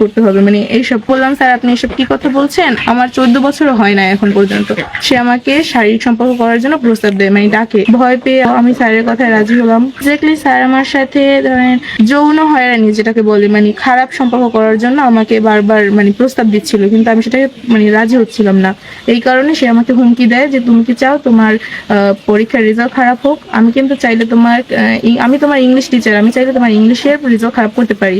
করতে হবে। মানে এইসব বললাম, স্যার, আপনি এসব কি কথা বলছেন? আমার চোদ্দ বছরও হয় না এখন পর্যন্ত। সে আমাকে শারীরিক সম্পর্ক করার জন্য প্রস্তাব দেয় মানে ডাকে। ভয় পেয়ে আমি স্যারের কথায় রাজি হলাম। এক্স্যাক্টলি স্যার, আমার সাথে ধরেন যৌন হয়রানি যেটাকে বলে মানে খারাপ সম্পর্ক করার জন্য আমাকে বারবার মানে প্রস্তাব দিচ্ছিল, কিন্তু আমি সেটাকে মানে রাজি হচ্ছিলাম না। এই কারণে সে আমাকে হুমকি দেয় যে, তুমি কি চাও তোমার পরীক্ষার রেজাল্ট খারাপ হোক? আমি কিন্তু চাইলে তোমার আমি তোমার ইংলিশ টিচার আমি চাইলে তোমার ইংলিশের রেজাল্ট খারাপ করতে পারি।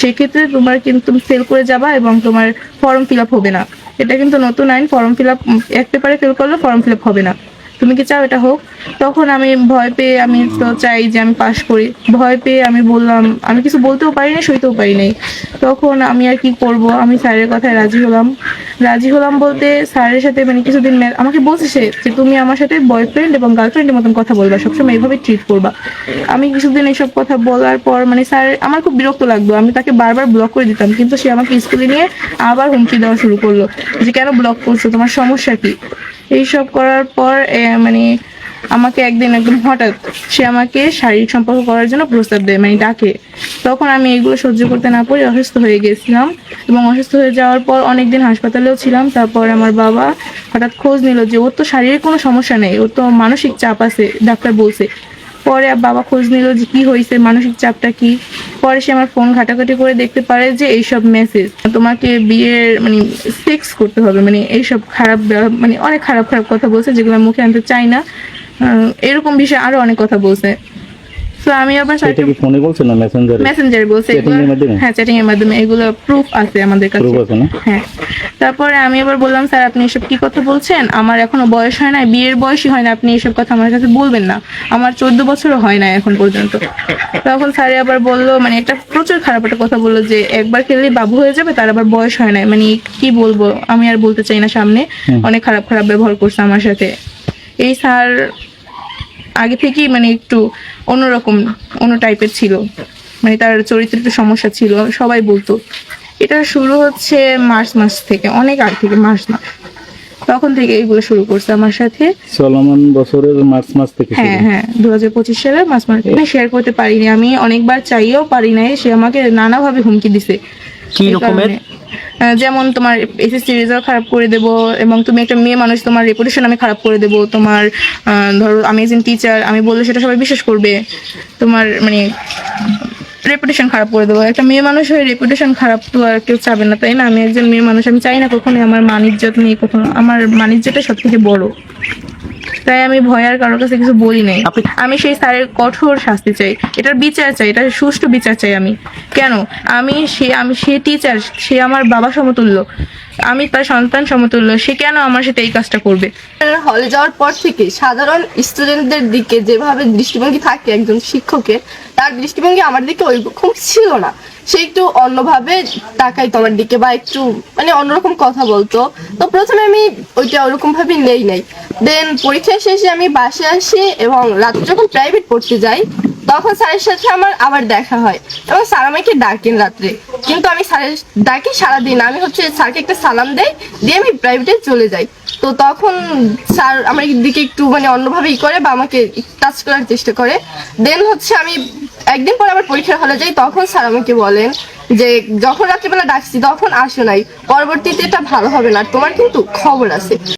সেক্ষেত্রে তোমার কিন্তু তুমি ফেল করে যাবা এবং তোমার ফর্ম ফিল হবে না। এটা কিন্তু নতুন আইন ফর্ম ফিল আপ এক পেপারে ফেল করলে ফর্ম ফিল হবে না। তুমি কি চাও এটা হোক? তখন আমি ভয় পেয়ে আমি তো চাই যে আমি পাশ করি। ভয় পেয়ে আমি বললাম, আমি কিছু বলতেও পারি না সইতেও পারি নাই তখন আমি আর কি করব? আমি স্যারের কথায় রাজি হলাম। রাজি হলাম বলতে স্যারের সাথে মানে কিছুদিন আমাকে বলছে সে যে তুমি আমার সাথে বয়ফ্রেন্ড এবং গার্লফ্রেন্ডের মতন কথা বলবা, সবসময় এইভাবে ট্রিট করবা। আমি কিছুদিন এইসব কথা বলার পর মানে স্যার, আমার খুব বিরক্ত লাগতো। আমি তাকে বারবার ব্লক করে দিতাম, কিন্তু সে আমাকে স্কুলে নিয়ে আবার হুমকি দেওয়া শুরু করল। যে কেন ব্লক করছ? তোমার সমস্যা কি? এইসব করার পর মানে আমাকে একদিন একদম হঠাৎ সে আমাকে শারীরিক সম্পর্ক করার জন্য প্রস্তাব দেয় মানে ডাকে। তখন আমি এগুলো সহ্য করতে না পারি, অসুস্থ হয়ে গেছিলাম। এবং অসুস্থ হয়ে যাওয়ার পর অনেকদিন হাসপাতালেও ছিলাম। তারপর আমার বাবা হঠাৎ খোঁজ নিল যে, ওর তো শারীরিক কোনো সমস্যা নেই, ওর তো মানসিক চাপ আছে, ডাক্তার বলছে। পরে বাবা খোঁজ নিল যে, কী হয়েছে, মানসিক চাপটা কি? পরে সে আমার ফোন ঘাটাঘাটি করে দেখতে পারে যে এইসব মেসেজ তোমাকে বিয়ের মানে সেক্স করতে হবে মানে এইসব খারাপ মানে অনেক খারাপ খারাপ কথা বলছে যেগুলো মুখে আনতে চাই না। এরকম বিষয়ে আরও অনেক কথা বলছে। তো আমি আবার এটা কি ফোনে বলছে না মেসেঞ্জারে মেসেঞ্জার বলছে এগুলো-? হ্যাঁ চ্যাটিং এর মাধ্যমে। এগুলো প্রুফ আছে আমাদের কাছে। প্রুফ আছে না? হ্যাঁ। তারপরে আমি বললাম স্যার আপনি এসব কি কথা বলছেন? আমার এখনও বয়স হয় না বিয়ের বয়সই হয় না আপনি এসব কথা আমার কাছে বলবেন না। আমার চোদ্দ বছরও হয় না এখন পর্যন্ত। তখন স্যার আবার বলল মানে একটা প্রচুর খারাপ একটা কথা বলল যে একবার খেললেই বাবু হয়ে যাবে তার আবার বয়স হয় না মানে কি বলব? আমি আর বলতে চাই না সামনে। অনেক খারাপ খারাপ ব্যবহার করছে আমার সাথে। এই স্যার আগে থেকেই মানে একটু অন্যরকম অন্য টাইপের ছিল। মানে তার চরিত্রের একটু সমস্যা ছিল সবাই বলতো। এটা শুরু হচ্ছে মার্চ মাস থেকে অনেক আগে থেকে মার্চ মাস। তখন থেকে এগুলো শুরু করছে আমার সাথে। চলমান বছরের মার্চ মাস থেকে হ্যাঁ হ্যাঁ দু হাজার পঁচিশ সালে মার্চ মাস আমি শেয়ার করতে পারিনি আমি অনেকবার চাইও পারি নাই সে আমাকে নানাভাবে হুমকি দিছে। কি রকমের? যেমন তোমার এসএসসি রেজাল্ট খারাপ করে দেব এবং তুমি একটা মেয়ে মানুষ, তোমার রেপুটেশন আমি খারাপ করে দেব। তোমার ধরো আমি একজন টিচার আমি বললে সেটা সবাই বিশ্বাস করবে। তোমার মানে রেপুটেশন খারাপ করে দেবো। একটা মেয়ে মানুষ হয়ে রেপুটেশন খারাপ তো আর কেউ চাবে না, তাই না? আমি একজন মেয়ে মানুষ, আমি চাই না কখনোই আমার মানিজ্যত নিয়ে কখনো আমার মানিজ্যটা সব থেকে বড়। তাই আমি ভয় আর কারোর কাছে কিছু বলি নাই। আমি সেই স্যারের কঠোর শাস্তি চাই। এটার বিচার চাই এটা সুষ্ঠু বিচার চাই আমি। কেন? আমি সে আমি সে টিচার সে আমার বাবা সমতুল্য। আমি তার সন্তান সমতুল্য। সে কেন আমার সাথে এই কাজটা করবে? হলে যাওয়ার পর থেকে সাধারণ স্টুডেন্টদের দিকে যেভাবে দৃষ্টিভঙ্গি থাকে একজন শিক্ষকের তার দৃষ্টিভঙ্গি আমার দিকে ওইরকম ছিল না। সে একটু অন্যভাবে তাকাই তোমার দিকে বা একটু মানে অন্যরকম কথা বলতো। তো প্রথমে আমি ওইটা ওরকম ভাবে নেই নাই। দেন পরীক্ষা শেষে আমি বাসে আসি এবং রাত্রে যখন প্রাইভেট পড়তে যাই, তখন স্যারের সাথে আমার আবার দেখা হয় এবং স্যার আমাকে ডাকেন রাত্রে। কিন্তু আমি স্যারের ডাকি সারাদিন। আমি হচ্ছে স্যারকে একটা সালাম দেই, দিয়ে আমি প্রাইভেটে চলে যাই। তো তখন স্যার আমার দিকে একটু মানে অন্যভাবে ই করে বা আমাকে টাচ করার চেষ্টা করে। দেন হচ্ছে আমি একদিন পর আবার পরীক্ষার হলে যাই, তখন স্যার আমাকে বলেন যে যখন রাত্রিবেলা ডাকছি তখন আসো নাই, পরবর্তীতে এটা ভালো হবে না। তোমার কিন্তু খবর আছে।